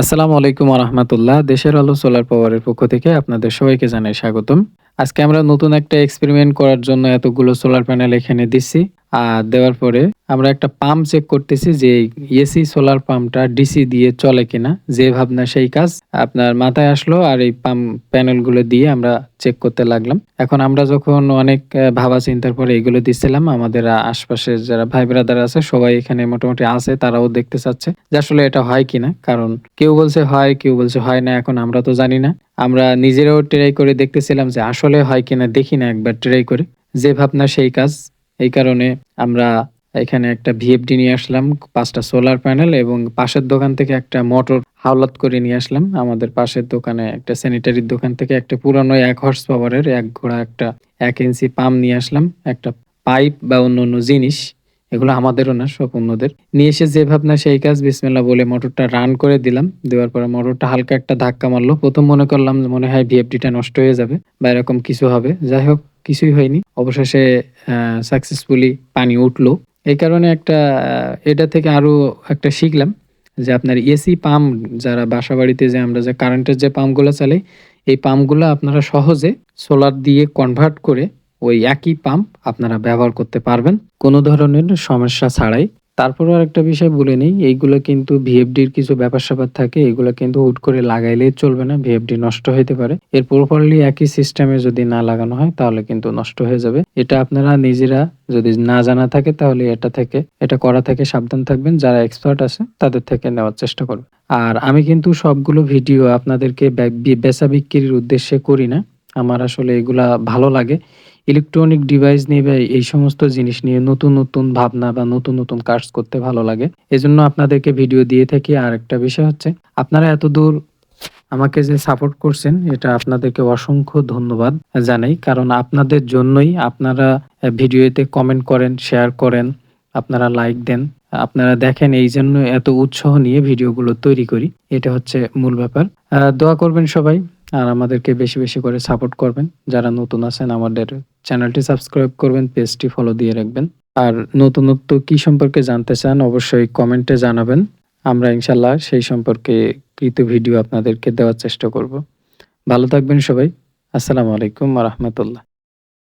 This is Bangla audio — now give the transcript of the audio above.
আসসালামু আলাইকুম রহমতুল্লাহ। দেশের আলো সোলার পাওয়ারের পক্ষ থেকে আপনাদের সবাইকে জানাই স্বাগতম। আজকে আমরা নতুন একটা এক্সপেরিমেন্ট করার জন্য এতগুলো সোলার প্যানেল এখানে দিচ্ছি আর দেওয়ার পরে আমরা একটা পাম্প চেক করতেছি যে এসি সোলার পাম্পটা ডিসি দিয়ে চলে কিনা, যে ভাবনা সেই কাজ আপনার মাথায় আসলো আর এই পাম্প প্যানেলগুলো দিয়ে আমরা চেক করতে লাগলাম। এখন আমরা যখন অনেক ভাবা চিন্তার পরে এগুলো দিচ্ছিলাম, আমাদের আশপাশে যারা ভাই ব্রাদার আছে, সবাই এখানে মোটামুটি আছে, তারাও দেখতে চাচ্ছে যে আসলে এটা হয় কিনা। কারণ কেউ বলছে হয়, কেউ বলছে হয় না, এখন আমরা তো জানি না। আমরা নিজেরাও ট্রাই করে দেখতেছিলাম যে আসলে হয় কিনা, দেখি না একবার ট্রাই করে। যে ভাবনা সেই কাজ। এই কারণে আমরা এখানে একটা ভিএফডি নিয়ে আসলাম, পাঁচটা সোলার প্যানেল এবং পাশের দোকান থেকে একটা মোটর হাওলাত করে নিয়ে আসলাম। আমাদের পাশের দোকানে একটা স্যানিটারির দোকান থেকে একটা পুরানো এক হর্স পাওয়ারের এক ঘোড়া, একটা এক ইঞ্চি পাম্প নিয়ে আসলাম। একটা পাইপ বা অন্য অন্য জিনিস। এগুলো আমাদেরও না, সব অন্যদের। নিয়ে এসে যে ভাবনা, সেই কাজ বিসমিল্লা বলে মোটরটা রান করে দিলাম। দেওয়ার পরে মোটরটা হালকা একটা ধাক্কা মারলো। প্রথম মনে করলাম মনে হয় ভিএফডিটা নষ্ট হয়ে যাবে বা এরকম কিছু হবে। যাই হোক, কিছুই হয়নি। অবশেষে সাকসেসফুলি পানি উঠল। এই কারণে একটা এটা থেকে আরও একটা শিখলাম যে আপনার এসি পাম্প, যারা বাসা বাড়িতে যে আমরা যে কারেন্টের যে পাম্পগুলো চালাই, এই পাম্পগুলো আপনারা সহজে সোলার দিয়ে কনভার্ট করে ওই একই পাম্প আপনারা ব্যবহার করতে পারবেন। কোনো ধরনের সমস্যা ছাড়াই। তারপরও একটা বিষয় বলে নিই, এইগুলো কিন্তু ভিএফডির কিছু ব্যাপার স্যাপার থাকে, এগুলো কিন্তু হুট করে লাগাইলেই চলবে না ভিএফডি নষ্ট হতে পারে। এর প্রপারলি একই সিস্টেমে যদি না লাগানো হয়, তাহলে কিন্তু নষ্ট হয়ে যাবে। এটা আপনারা নিজেরা যদি না জানা থাকে, তাহলে এটা থেকে, এটা করা থেকে সাবধান থাকবেন। যারা এক্সপার্ট আছে, তাদের থেকে নেওয়ার চেষ্টা করবেন। আর আমি কিন্তু সবগুলো ভিডিও আপনাদেরকে বেচা বিক্রির উদ্দেশ্যে করি না। আমার আসলে এগুলা ভালো লাগে। ইলেকট্রনিক ডিভাইস নিয়ে বা এই সমস্ত জিনিস নিয়ে নতুন নতুন ভাবনা বা নতুন নতুন কাজ করতে ভালো লাগে। এজন্য আপনাদেরকে ভিডিও দিয়ে থাকি। আর একটা বিষয় হচ্ছে, আপনারা এত দূর আমাকে যে সাপোর্ট করছেন, এটা আপনাদেরকে অসংখ্য ধন্যবাদ জানাই। কারণ আপনাদের জন্যই আপনারা ভিডিওতে কমেন্ট করেন শেয়ার করেন, আপনারা লাইক দেন। আপনারা দেখেন এই জন্য এত উৎসাহ নিয়ে ভিডিওগুলো তৈরি করি। এটা হচ্ছে মূল ব্যাপার। দোয়া করবেন সবাই, আর আমাদেরকে বেশি বেশি করে সাপোর্ট করবেন। যারা নতুন আছেন, আমাদের চ্যানেলটি সাবস্ক্রাইব করবেন পেজটি ফলো দিয়ে রাখবেন। আর নতুনত্ব কি সম্পর্কে জানতে চান, অবশ্যই কমেন্টে জানাবেন। আমরা ইনশাল্লাহ সেই সম্পর্কে কৃত ভিডিও আপনাদেরকে দেওয়ার চেষ্টা করব। ভালো থাকবেন সবাই। আসসালামু আলাইকুম রহমতুল্লাহ।